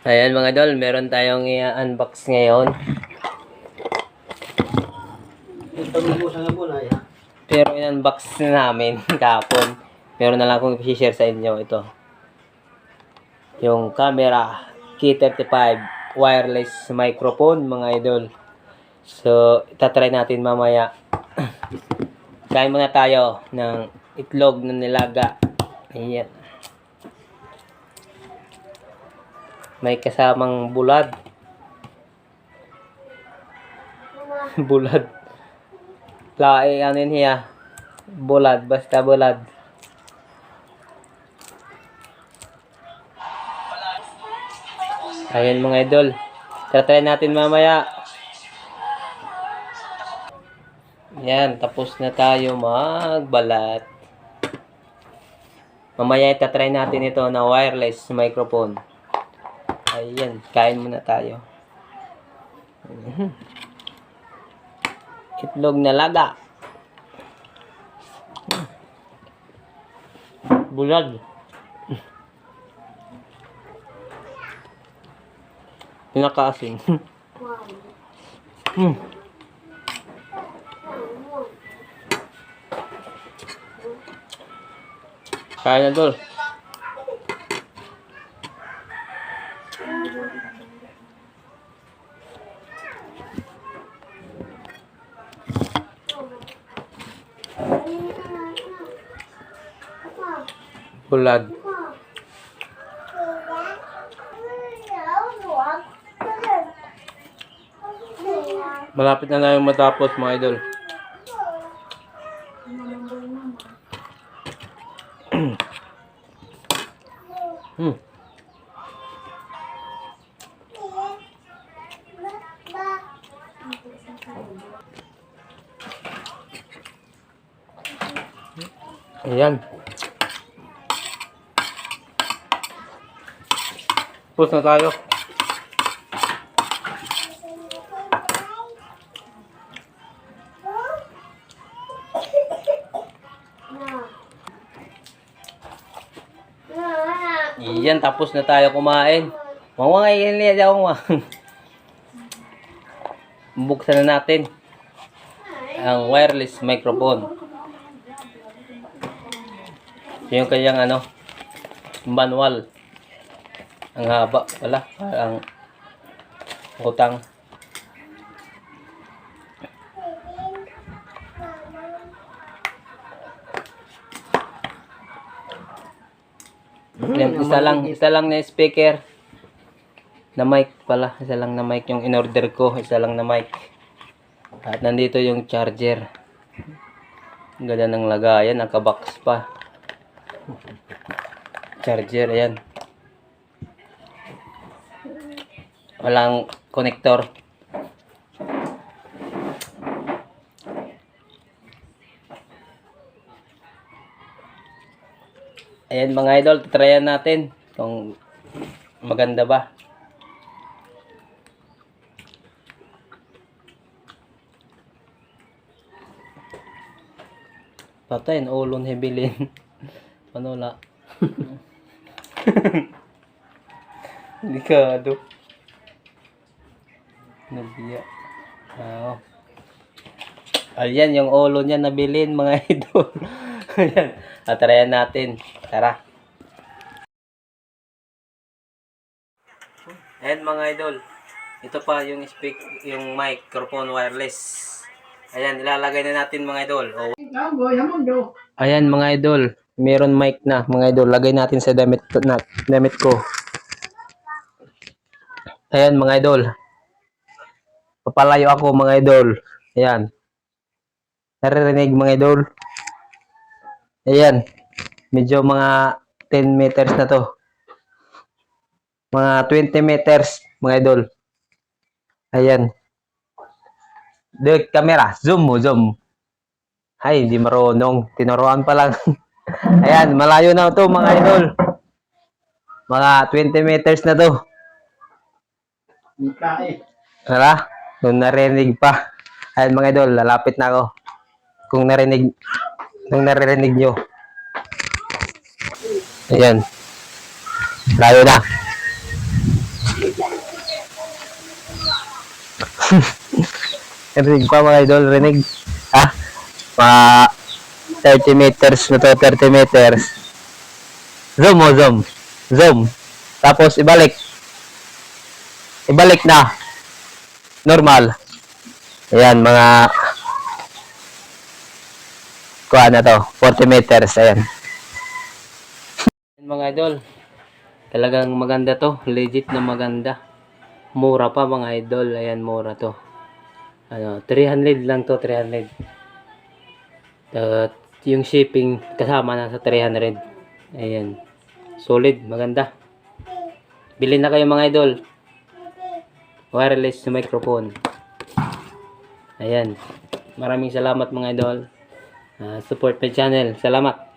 Ayan mga idol, meron tayong i-unbox ngayon. Pero in-unbox na namin kahapon. Meron na lang akong i-share sa inyo ito. Yung camera K35 wireless microphone mga idol. So, itatry natin mamaya. Kain muna tayo ng itlog na nilaga. Ayan. May kasamang bulad. bulad. Lae, ano yun hiya? Bulad, basta bulad. Ayan mga idol. Try natin mamaya. Yan, tapos na tayo magbalat. Mamaya itatry natin ito na wireless microphone. Ayan, kain muna tayo. Mhm. Itlog na laga. Bulad. Pinakaasin. hmm. Kaya na tol. Bulad. Malapit na na yung matapos mga idol. hmm. Ayan. Tapos na tayo. Iyan, tapos na tayo kumain. Mawangay yan liya ako ma. Buksan na natin ang wireless microphone. Yung kanyang ano, manual. Ang haba wala, parang utang. Yan, isa lang, isa lang na speaker. Na mic pala, isa lang na mic yung in-order ko, isa lang na mic. At nandito yung charger. Ganda ng lagayan, nakabox pa. Charger, ayan. Walang connector. Ayan mga idol, tatryan natin kung maganda ba. Patay, ulon hebilin. Ano la? Delikado. Nabiya. Oo. Ayan, yung ulo niya nabilin mga idol. Ayan. Atrayan natin. Tara. Ayan mga idol. Ito pa yung speak, yung microphone wireless. Ayan, ilalagay na natin mga idol. Oh. Ayan mga idol. Meron mic na mga idol. Lagay natin sa damit, na, damit ko. Ayan mga idol. Papalayo ako mga idol. Ayan. Naririnig mga idol. Ayan. Medyo mga 10 meters na to. Mga 20 meters mga idol. Ayan. The camera. Zoom mo, zoom. Ay, hindi marunong. Tinuruan pa lang. Ayan, malayo na to mga idol. Mga 20 meters na to. Wala? Kung narinig pa. Ayan mga idol, lalapit na ako. Kung narinig, kung naririnig nyo. Ayan. Layo na. rinig pa mga idol, rinig. Ha? Mga 30 meters na to, 30 meters. Zoom mo, zoom. Zoom. Tapos ibalik. Ibalik na. Normal. Ayan, mga kuha na to, 40 meters, ayan. Mga idol, talagang maganda to, legit na maganda. Mura pa mga idol, ayan mura to. Ano, 300 lang to, 300. At yung shipping kasama na sa 300. Ayan. Solid, maganda. Bili na kayo mga idol. Wireless microphone. Ayan. Maraming salamat mga idol. Ah, support my channel. Salamat.